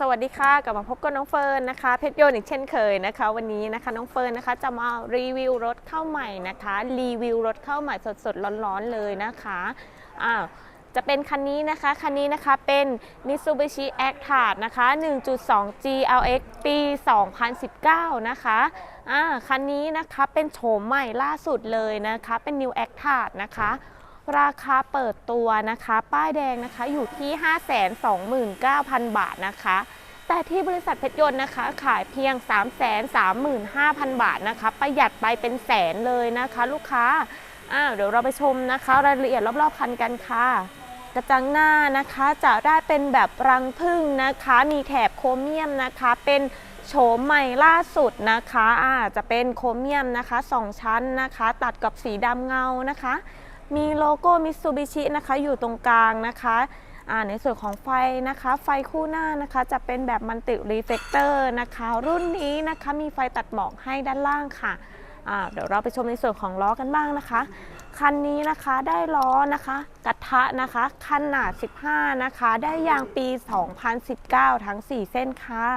สวัสดีค่ะกลับมาพบกับน้องเฟิร์นนะคะเพชรโยนอีกเช่นเคยนะคะ วันนี้นะคะน้องเฟิร์นนะคะจะมารีวิวรถเข้าใหม่นะคะรีวิวรถเข้าใหม่สดๆร้อนๆเลยนะคะอ้าวจะเป็นคันนี้นะคะ คันนี้นะคะเป็น Mitsubishi a c t r a นะคะ 1.2 GLX ปี 2019 นะคะอ่าคันนี้นะคะเป็นโฉมใหม่ล่าสุดเลยนะคะ เป็น New a c t r a นะคะราคาเปิดตัวนะคะ ป้ายแดงนะคะอยู่ที่ 529,000 บาทนะคะ แต่ที่บริษัทเพชรยนต์นะคะ ขายเพียง 335,000 บาทนะคะ ประหยัดไปเป็นแสนเลยนะคะ ลูกค้าอ้าวเดี๋ยวเราไปชมนะคะ รายละเอียดรอบๆคันกันค่ะ กระจังหน้านะคะจะได้เป็นแบบรังพึ่งนะคะ มีแถบโครเมียมนะคะ เป็นโฉมใหม่ล่าสุดนะคะอาจะเป็นโครเมียมนะคะสองชั้นนะคะ ตัดกับสีดำเงานะคะ มีโลโก้มิ t ซูบิชินะคะ อยู่ตรงกลางนะคะ ในส่วนของไฟนะคะ ไฟคู่หน้านะคะ จะเป็นแบบมันติรีเฟกเตอร์นะคะ รุ่นนี้นะคะมีไฟตัดหมอกให้ด้านล่างค่ะเดี๋ยวเราไปชมในส่วนของล้อกันบ้างนะคะ คันนี้นะคะได้ล้อนะคะกระทะนะคะขนาด 15 นะคะ ได้ยางปี 2019 ทั้ง 4 เส้นค่ะ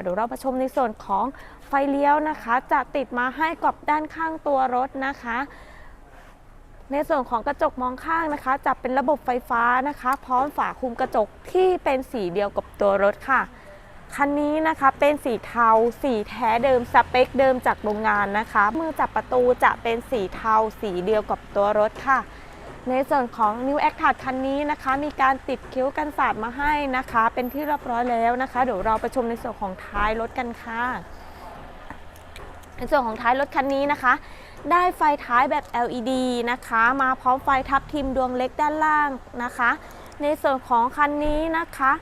เดี๋ยวเราไปชมในส่วนของไฟเลี้ยวนะคะ จะติดมาให้กับด้านข้างตัวรถนะคะ ในส่วนของกระจกมองข้างนะคะ จะเป็นระบบไฟฟ้านะคะ พร้อมฝาคลุมกระจกที่เป็นสีเดียวกับตัวรถค่ะ คันนี้นะคะเป็นสีเทา สีแท้เดิมสเปคเดิมจากโรงงานนะคะ มือจับประตูจะเป็นสีเทา สีเดียวกับตัวรถค่ะ ในส่วนของ New a c t a คันนี้นะคะ มีการติดคิ้วกันสาดมาให้นะคะ เป็นที่เรียบร้อยแล้วนะคะ เดี๋ยวเราไปชมในส่วนของท้ายรถกันค่ะ ในส่วนของท้ายรถคันนี้นะคะ ได้ไฟท้ายแบบ LED นะคะ มาพร้อมไฟทับทิมดวงเล็กด้านล่างนะคะ ในส่วนของคันนี้นะคะ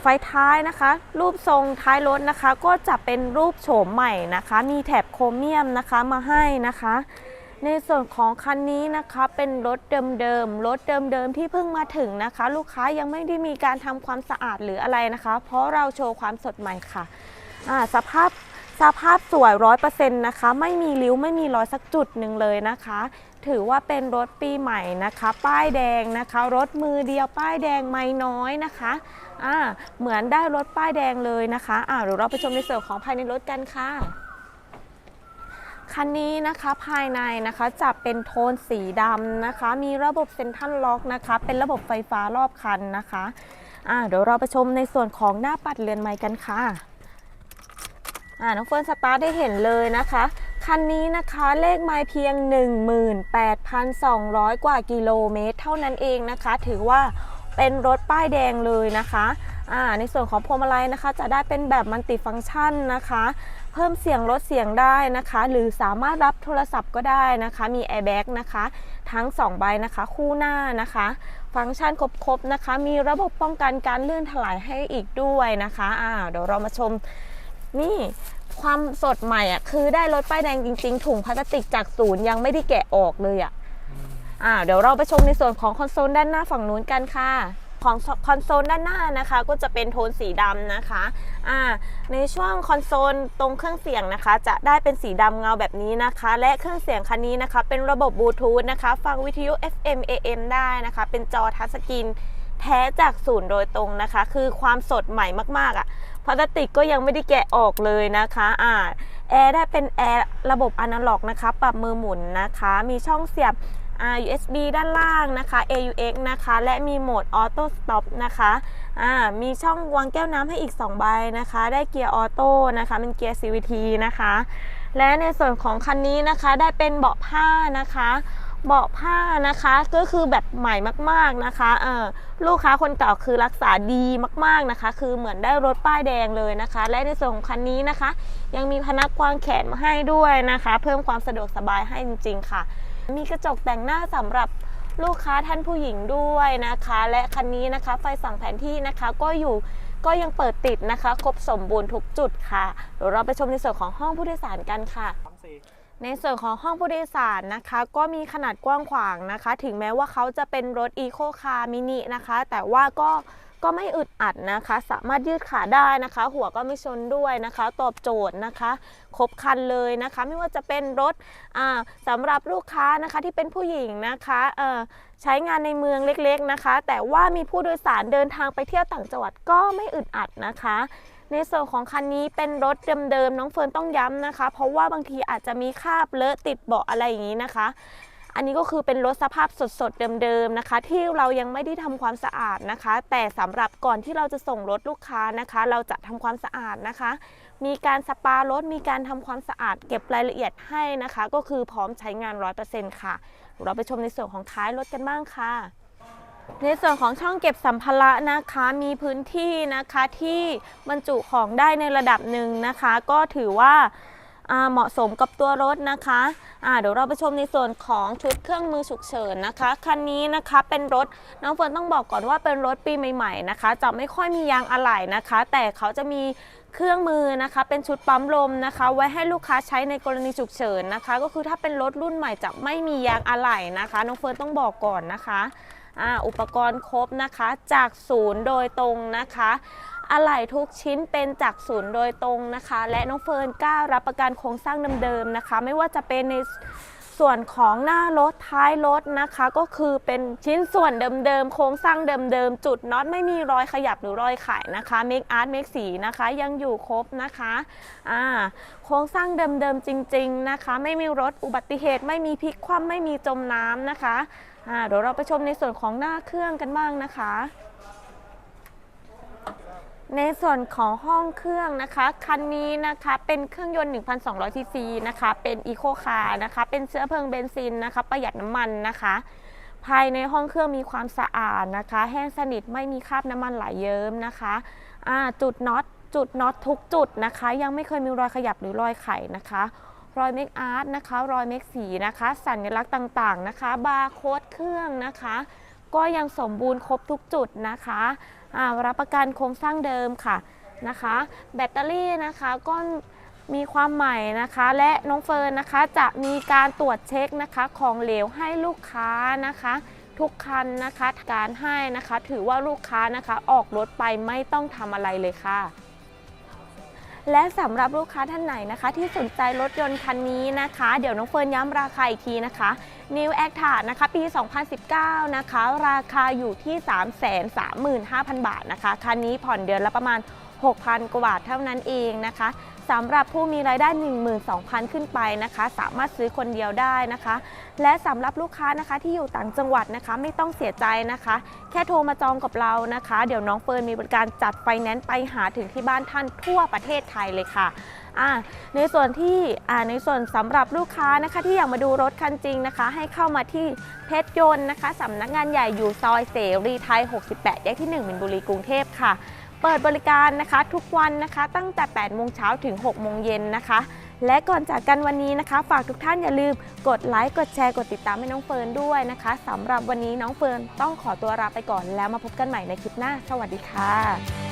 ไฟท้ายนะคะ รูปทรงท้ายรถนะคะ ก็จะเป็นรูปโฉมใหม่นะคะ มีแถบโครเมียมนะคะมาให้นะคะ ในส่วนของคันนี้นะคะเป็นรถเดิมๆรถเดิมๆที่เพิ่งมาถึงนะคะ ลูกค้ายังไม่ได้มีการทำความสะอาดหรืออะไรนะคะ เพราะเราโชว์ความสดใหม่ค่ะสภาพ สภาพสวยร้อยเปอร์เซ็นต์นะคะ ไม่มีริ้วไม่มีรอยสักจุดหนึ่งเลยนะคะ ถือว่าเป็นรถปีใหม่นะคะ ป้ายแดงนะคะ รถมือเดียวป้ายแดงไม่น้อยนะคะอ่าเหมือนได้รถป้ายแดงเลยนะคะอ่าเดี๋ยวเราไปชมในส่วนของภายในรถกันค่ะคันนี้นะคะภายในนะคะจะเป็นโทนสีดำนะคะ มีระบบเซ็นทรัลล็อกนะคะ เป็นระบบไฟฟ้ารอบคันนะคะอ่าเดี๋ยวเราไปชมในส่วนของหน้าปัดเรือนไม้กันค่ะ อ่าน้องเฟิร์นสตาร์ทได้เห็นเลยนะคะ คันนี้นะคะเลขไมล์เพียง 18,200 กว่ากิโลเมตร เท่านั้นเองนะคะ ถือว่าเป็นรถป้ายแดงเลยนะคะอ่าในส่วนของพวงมาลัยนะคะ จะได้เป็นแบบมัลติฟังก์ชันนะคะ เพิ่มเสียงลดเสียงได้นะคะ หรือสามารถรับโทรศัพท์ก็ได้นะคะ มีแอร์แบ็กนะคะ ทั้ง 2 ใบนะคะคู่หน้านะคะ ฟังก์ชันครบๆนะคะ มีระบบป้องกันการเลื่อนถลายให้อีกด้วยนะคะอ่าเดี๋ยวเรามาชม นี่ความสดใหม่อะคือได้รถป้ายแดงจริง ๆ ถุงพลาสติกจากศูนย์ยังไม่ได้แกะออกเลยอะอ่าเดี๋ยวเราไปชมในส่วนของคอนโซลด้านหน้าฝั่งนู้นกันค่ะ ของคอนโซลด้านหน้านะคะ ก็จะเป็นโทนสีดำนะคะอ่าในช่วงคอนโซลตรงเครื่องเสียงนะคะ จะได้เป็นสีดำเงาแบบนี้นะคะ และเครื่องเสียงคันนี้นะคะ เป็นระบบบลูทูธนะคะ ฟังวิทยุ FM AM ได้นะคะ เป็นจอทัชสกรีน แท้จากศูนย์โดยตรงนะคะ คือความสดใหม่มากๆอะ่ะพลาสติกก็ยังไม่ได้แกะออกเลยนะคะอ่าแอร์ได้เป็นแอร์ระบบอนาล็อกนะคะ ปรับมือหมุนนะคะ มีช่องเสียบอ่า USB ด้านล่างนะคะ AUX นะคะ และมีโหมด Auto Stop นะคะอ่ามีช่องวางแก้วน้ำให้อีก 2 ใบนะคะ ได้เกียร์ออโต้นะคะ เป็นเกียร์ CVT นะคะ และในส่วนของคันนี้นะคะ ได้เป็นเบาะผ้านะคะ เบาะผ้านะคะก็คือแบบใหม่มากๆนะคะเออลูกค้าคนเก่าคือรักษาดีมากๆนะคะ คือเหมือนได้รถป้ายแดงเลยนะคะ และในส่วนของคันนี้นะคะ ยังมีพนักกวางแขนมาให้ด้วยนะคะ เพิ่มความสะดวกสบายให้จริง ๆ ค่ะ มีกระจกแต่งหน้าสำหรับลูกค้าท่านผู้หญิงด้วยนะคะ และคันนี้นะคะไฟส่องแผนที่นะคะก็อยู่ก็ยังเปิดติดนะคะ ครบสมบูรณ์ทุกจุดค่ะเดี๋ยวเราไปชมในส่วนของห้องผู้โดยสารกันค่ะ ในส่วนของห้องผู้โดยสารนะคะ ก็มีขนาดกว้างขวางนะคะ ถึงแม้ว่าเขาจะเป็นรถอีโคคาร์มินินะคะ แต่ว่าก็ก็ไม่อึดอัดนะคะ สามารถยืดขาได้นะคะ หัวก็ไม่ชนด้วยนะคะ ตอบโจทย์นะคะ ครบครันเลยนะคะ ไม่ว่าจะเป็นรถสำหรับลูกค้านะคะที่เป็นผู้หญิงนะคะใช้งานในเมืองเล็กๆนะคะ แต่ว่ามีผู้โดยสารเดินทางไปเที่ยวต่างจังหวัดก็ไม่อึดอัดนะคะ ในส่วนของคันนี้เป็นรถเดิมๆน้องเฟิร์นต้องย้ำนะคะ เพราะว่าบางทีอาจจะมีคราบเลอะติดเบาะอะไรอย่างนี้นะคะ อันนี้ก็คือเป็นรถสภาพสดๆเดิมๆนะคะ ที่เรายังไม่ได้ทำความสะอาดนะคะ แต่สำหรับก่อนที่เราจะส่งรถลูกค้านะคะ เราจะทำความสะอาดนะคะ มีการสปารถมีการทำความสะอาด เก็บรายละเอียดให้นะคะ ก็คือพร้อมใช้งาน 100%ค่ะเราไปชมในส่วนของท้ายรถกันบ้างค่ะ ในส่วนของช่องเก็บสัมภาระนะคะมีพื้นที่นะคะที่บรรจุของได้ในระดับหนึ่งนะคะ ก็ถือว่าเหมาะสมกับตัวรถนะคะอ่าเดี๋ยวเราไปชมในส่วนของชุดเครื่องมือฉุกเฉินนะคะ คันนี้นะคะเป็นรถน้องเฟิร์นต้องบอกก่อนว่าเป็นรถปีใหม่ๆนะคะ จะไม่ค่อยมียางอะไหล่นะคะ แต่เขาจะมีเครื่องมือนะคะเป็นชุดปั๊มลมนะคะ ไว้ให้ลูกค้าใช้ในกรณีฉุกเฉินนะคะ ก็คือถ้าเป็นรถรุ่นใหม่จะไม่มียางอะไหล่นะคะ น้องเฟิร์นต้องบอกก่อนนะคะ อุปกรณ์ครบนะคะจากศูนย์โดยตรงนะคะอะไหล่ทุกชิ้นเป็นจากศูนย์โดยตรงนะคะ และน้องเฟิร์นกล้ารับประกันโครงสร้างเดิมๆนะคะ ไม่ว่าจะเป็นใน ส่วนของหน้ารถท้ายรถนะคะ ก็คือเป็นชิ้นส่วนเดิมๆโครงสร้างเดิมๆจุดน็อตไม่มีรอยขยับหรือรอยไขนะคะเมคอาร์ตเมคสีนะคะยังอยู่ครบนะคะอ่าโครงสร้างเดิมๆจริง ๆนะคะ ไม่มีรถอุบัติเหตุไม่มีพลิกคว่ำไม่มีจมน้ำนะคะอ่าเดี๋ยวเราไปชมในส่วนของหน้าเครื่องกันบ้างนะคะ ในส่วนของห้องเครื่องนะคะ คันนี้นะคะเป็นเครื่องยนต์ 1,200ซีซีนะคะ เป็นอีโคคาร์นะคะ เป็นเชื้อเพลิงเบนซินนะคะ ประหยัดน้ำมันนะคะ ภายในห้องเครื่องมีความสะอาดนะคะ แห้งสนิทไม่มีคราบน้ำมันไหลเยิ้มนะคะอ่าจุดน็อตจุดน็อตทุกจุดนะคะ ยังไม่เคยมีรอยขยับหรือรอยไขนะคะ รอยเมคอาร์ตนะคะ รอยเมคสีนะคะ สัญลักษณ์ต่างๆนะคะ บาร์โค้ดเครื่องนะคะ ก็ยังสมบูรณ์ครบทุกจุดนะคะรับประกันโครงสร้างเดิมค่ะนะคะ แบตเตอรี่นะคะก็มีความใหม่นะคะ และน้องเฟิร์นนะคะจะมีการตรวจเช็คนะคะของเหลวให้ลูกค้านะคะ ทุกคันนะคะการให้นะคะ ถือว่าลูกค้านะคะออกรถไปไม่ต้องทำอะไรเลยค่ะ และสำหรับลูกค้าท่านไหนนะคะ ที่สนใจรถยนต์คันนี้นะคะ เดี๋ยวน้องเฟิร์นย้ำราคาอีกทีนะคะ New a c t a นะคะปี 2019 นะคะ ราคาอยู่ที่ 335,000 บาทนะคะ คันนี้ผ่อนเดือนละประมาณ 6,000 กว่าบาทเท่านั้นเองนะคะสำหรับผู้มีรายได้ 12,000 ขึ้นไปนะคะ สามารถซื้อคนเดียวได้นะคะ และสำหรับลูกค้านะคะที่อยู่ต่างจังหวัดนะคะ ไม่ต้องเสียใจนะคะ แค่โทรมาจองกับเรานะคะ เดี๋ยวน้องเฟิร์นมีบริการจัดไฟแนนซ์ไปหาถึงที่บ้านท่านทั่วประเทศไทยเลยค่ะในส่วนที่ในส่วนสำหรับลูกค้านะคะที่อยากมาดูรถคันจริงนะคะ ให้เข้ามาที่เพชรยนต์นะคะสำนักงานใหญ่อยู่ซอยเสรีไทย 68 แยกที่1มินบุรีกรุงเทพค่ะ เปิดบริการนะคะทุกวันนะคะตั้งแต่ 8 โมงเช้าถึง 6 โมงเย็นนะคะ และก่อนจากกันวันนี้นะคะ ฝากทุกท่านอย่าลืมกดไลค์ กดแชร์ กดติดตามให้น้องเฟิร์นด้วยนะคะสำหรับวันนี้น้องเฟิร์นต้องขอตัวลาไปก่อนแล้วมาพบกันใหม่ในคลิปหน้า สวัสดีค่ะ